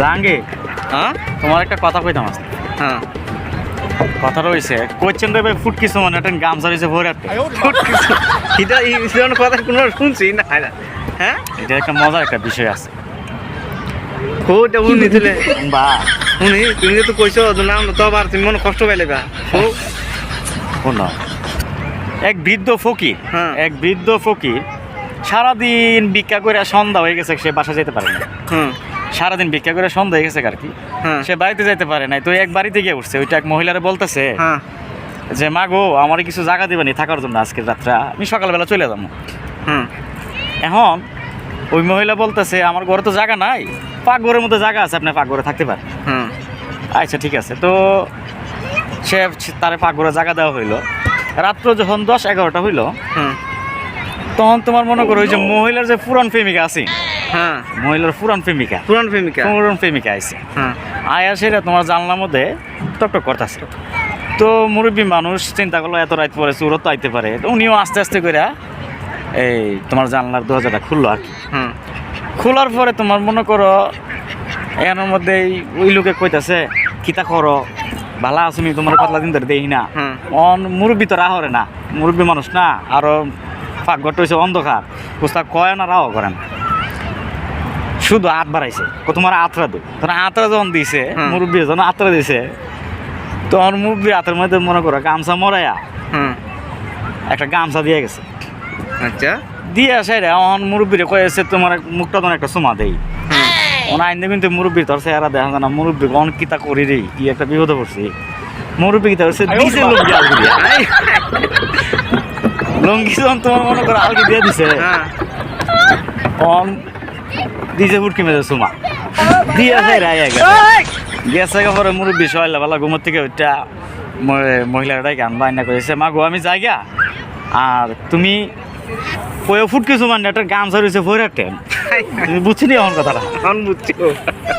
জাহাঙ্গীর হ্যাঁ? তোমার একটা কথা কইতাম আজকে। হ্যাঁ। কথা রয়েছে কোয়েশ্চেন দেবে ফুট কিছু মানে একটা গামছা রয়েছে ভরে একটা এটা এই ধরনের কথা কোনো শুনছি না হ্যাঁ এটা একটা মজার একটা বিষয় আছে। ওটা উনি দিলে বা। উনি তুমি তো কইছো না তো আবার তুমি মনে কষ্ট পাইলে বা ও শোনো এক বৃদ্ধ ফকির হ্যাঁ। এক বৃদ্ধ ফকির সারাদিন ভিক্ষা করে সন্ধ্যা হয়ে গেছে সে বাসা যেতে পারে না। হুম সারাদিন ভিক্ষা করে সন্ধ্যা হয়ে গেছে আর কি হ্যাঁ। সে বাড়িতে যেতে পারে নাই তো এক বাড়িতে গিয়ে উঠছে। ওইটা এক মহিলারা বলতেছে হ্যাঁ। যে মা গো আমার কিছু জায়গা দিবানি থাকার জন্য আজকের রাত্রে আমি সকালবেলা চলে যাব। হুম। এখন ওই মহিলা বলতেছে আমার ঘরে তো জায়গা নাই। পাকঘরের মধ্যে জায়গা আছে আপনি পাকঘরে থাকতে পারেন। হুম। আচ্ছা ঠিক আছে। তো সে তার পাকঘরে জায়গা দেওয়া হইল। রাত্র যখন দশ এগারোটা হইল তখন তোমার মনে করো ওই যে মহিলার যে পুরন প্রেমিকা আছে হ্যাঁ মহিলার পুরান প্রেমিকা। পুরান প্রেমিকা। পুরান প্রেমিকা আছে হ্যাঁ। আয়া সেটা তোমার জানলার মধ্যে টকটক করতেছে। তো মুরব্বী মানুষ চিন্তা করল এত রাত পরে চুরও তো আইতে পারে। তো উনিও আস্তে আস্তে করে এই তোমার জানলার দরজাটা খুললো আর কি। খোলার পরে তোমার মনে করো এর মধ্যে ওই লোকে কইতাছে কিতা করো? ভালা আছো নি তোমার পাতলা দিন ধরে দেখি না অন মুরব্বী তো রাহরে না। মুরব্বী মানুষ না আরও পাকঘরটা হয়েছে অন্ধকার। পুস্তাক কয় না রাও করেন? শুধু হাত বাড়াইছে। তোমার আতরা দো তোমার আতরা যখন দিছে। মুরব্বী যখন আতরা দিছে তখন মুরব্বী হাতের মধ্যে মনে করো গামছা মরাইয়া হুম। একটা গামছা দিয়ে গেছে। আচ্ছা। দিয়ে আসে রে অন মুরব্বীরে কয়েছে তোমার মুখটা তোমার একটা সুমা দেই। ওনা আইন কিন্তু মুরব্বী তোর চেহারা দেখা যায় না। মুরব্বী অন কিতা করি রে? কি একটা বিপদে পড়ছি? মুরব্বী কিতা করছে দিছে লুঙ্গি আলগি দিয়া? লুঙ্গি তোমার মনে করো আলগি দিয়ে দিছে হ্যাঁ। অন দিছে ফুটকি মেজে সুমা। দিয়ে আইয়া গেছে। পরে মুরব্বী সবাই বেলা ঘুমোর থেকে ওইটা মহিলাটাই গান বায়না করেছে মা গো আমি জায়গা আর তুমি কয়ে ফুটকি সুমান একটা গামছা রয়েছে ভৈরাটেন তুমি বুঝছি নি আমার কথাটা? এখন বুঝছি।